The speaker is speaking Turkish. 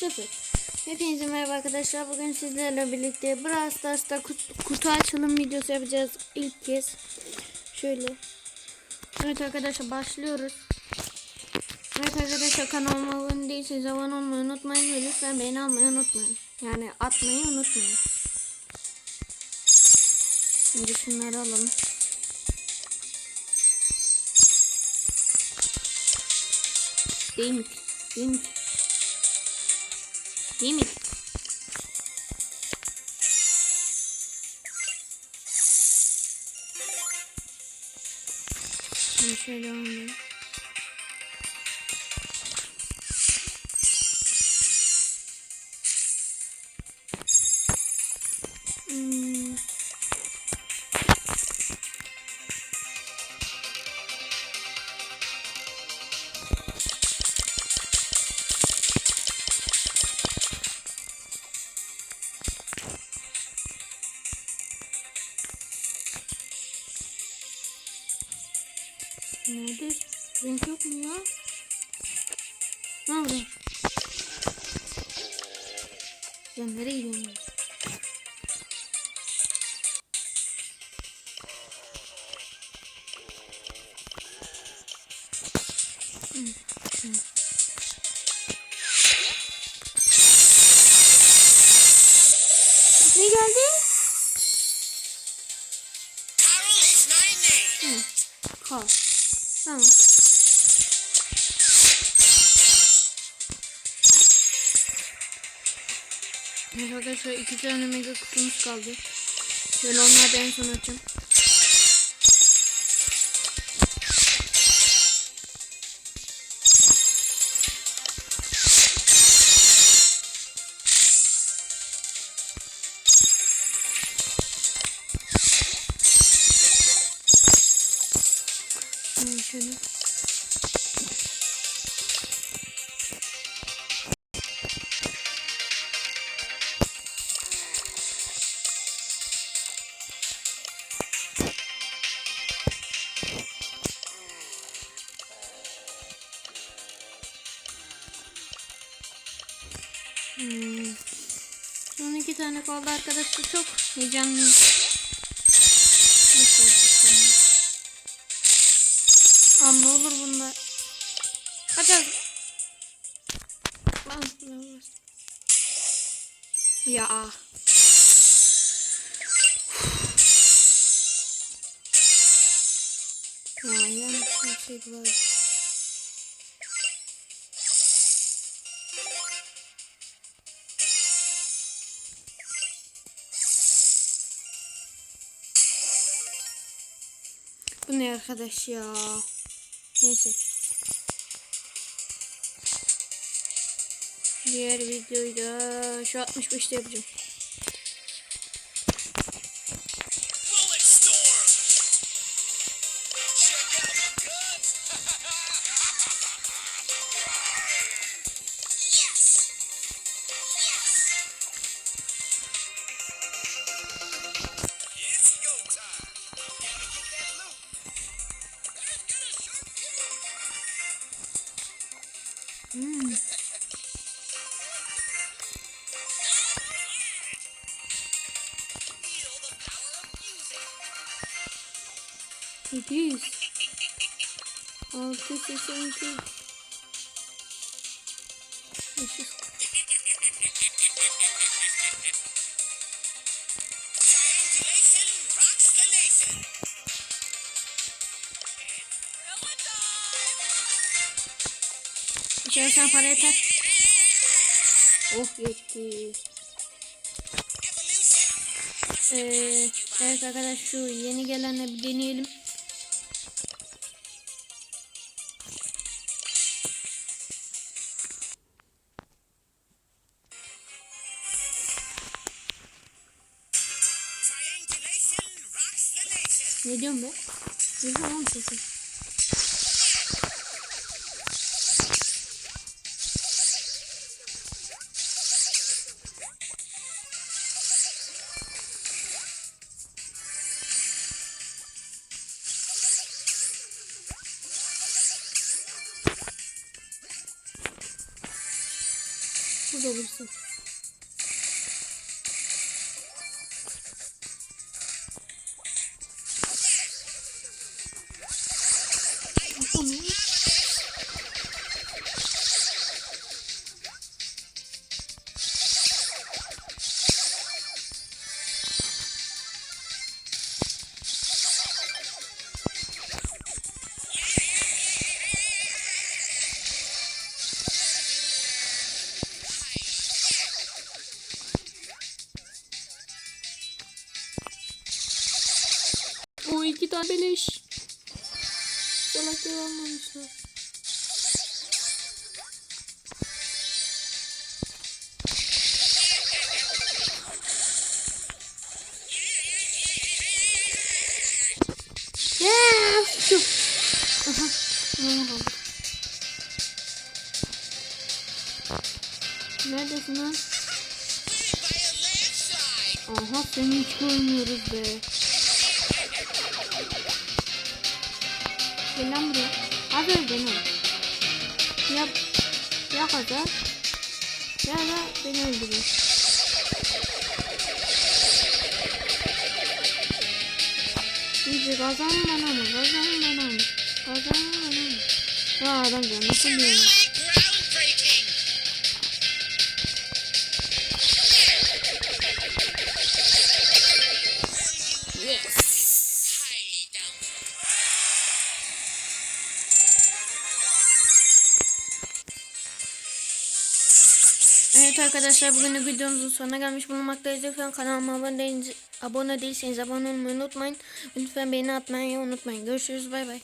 0 Hepinize merhaba arkadaşlar. Bugün sizlerle birlikte Brawl Stars'ta kutu, açılım videosu yapacağız ilk kez. Şöyle. Evet arkadaşlar başlıyoruz. Evet arkadaşlar kanalıma abone değilseniz abone olmayı unutmayın ve lütfen beğeni almayı unutmayın. Yani atmayı unutmayın. Şimdi şunları alalım. Değil mi? Değil mi? Ben şöyle alayım. Nerede? Renk yok mu ya? Ne oldu? Ya nereye gidiyorsun? Evet arkadaşlar iki tane mega kutumuz kaldı. Şöyle onları da en son açayım. Şöyle. Tane kaldı arkadaşlar. Çok heyecanlıyım. Nasıl olacak şimdi? Am ne olur bunlar. Hadi. Ya. Ya yanlış bir şey var. Bu ne arkadaş ya? Neyse. Diğer videoyu da şu 65'te yapacağım. Hmm. Feel the power of music. 700 682 dime. İçersen para yeter. Oh yetti. Ee, evet arkadaş şu yeni gelenle bir deneyelim. Ne diyorum be? Güzel oğlum sesi. Burada birisi. İki tane beleş. Salak almamışlar. Neredesin lan? Aha seni hiç görmüyoruz be. Gel lan buraya. Hadi öl beni öl. Ya, ya kadar. Ya da beni öldürür. İyice kazan bana mı? Kazan bana mı? Kazan bana mı? Ya adam ya nasıl diyor? Evet arkadaşlar bugün videomuzun sonuna gelmiş bulunmaktayız. Lütfen kanalıma abone, değilseniz, abone değilseniz abone olmayı unutmayın. Lütfen beğeni atmayı unutmayın. Görüşürüz bay bay.